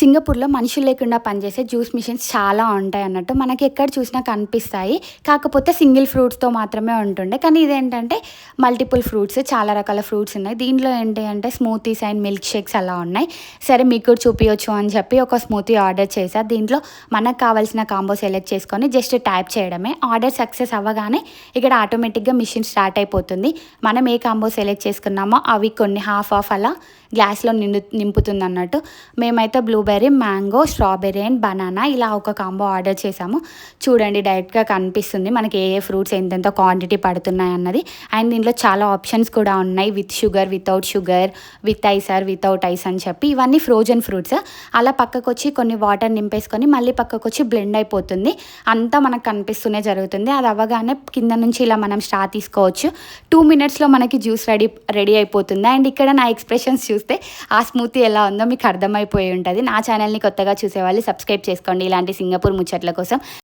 సింగపూర్లో మనుషులు లేకుండా పనిచేసే జ్యూస్ మిషన్స్ చాలా ఉంటాయి అన్నట్టు మనకి ఎక్కడ చూసినా కనిపిస్తాయి. కాకపోతే సింగిల్ ఫ్రూట్స్తో మాత్రమే ఉంటుండే. కానీ ఇదేంటంటే మల్టిపుల్ ఫ్రూట్స్ చాలా రకాల ఫ్రూట్స్ ఉన్నాయి. దీంట్లో ఏంటి అంటే స్మూతీస్ అండ్ మిల్క్ షేక్స్ అలా ఉన్నాయి. సరే మీకు కూడా చూపించవచ్చు అని చెప్పి ఒక స్మూతీ ఆర్డర్ చేశా. దీంట్లో మనకు కావాల్సిన కాంబో సెలెక్ట్ చేసుకొని జస్ట్ టైప్ చేయడమే. ఆర్డర్ సక్సెస్ అవ్వగానే ఇక్కడ ఆటోమేటిక్గా మిషన్ స్టార్ట్ అయిపోతుంది. మనం ఏ కాంబో సెలెక్ట్ చేసుకున్నామో అవి కొన్ని హాఫ్ ఆఫ్ అలా గ్లాస్లో నిండు నింపుతుంది అన్నట్టు మేమైతే blueberry mango strawberry and banana ఇలా ఒక కాంబో ఆర్డర్ చేసాము. చూడండి డైరెక్ట్గా కనిపిస్తుంది మనకి ఏ ఏ ఫ్రూట్స్ ఎంతెంత క్వాంటిటీ పడుతున్నాయి అన్నది. అండ్ దీంట్లో చాలా ఆప్షన్స్ కూడా ఉన్నాయి. With sugar without sugar with ice or without ice అని చెప్పి. ఇవన్నీ ఫ్రోజన్ ఫ్రూట్స్. అలా పక్కకు వచ్చి కొన్ని వాటర్ నింపేసుకొని మళ్ళీ పక్కకు వచ్చి బ్లెండ్ అయిపోతుంది. అంతా మనకు కనిపిస్తూనే జరుగుతుంది. అది అవ్వగానే కింద నుంచి ఇలా మనం స్టార్ తీసుకోవచ్చు. టూ మినిట్స్లో మనకి జ్యూస్ రెడీ రెడీ అయిపోతుంది. అండ్ ఇక్కడ నా ఎక్స్ప్రెషన్స్ చూస్తే ఆ స్మూతీ ఎలా ఉందో మీకు అర్థమైపోయి ఉంటుంది. నా ఛానల్ని కొత్తగా చూసేవాళ్ళు సబ్స్క్రైబ్ చేసుకోండి. ఇలాంటి సింగపూర్ ముచ్చట్ల కోసం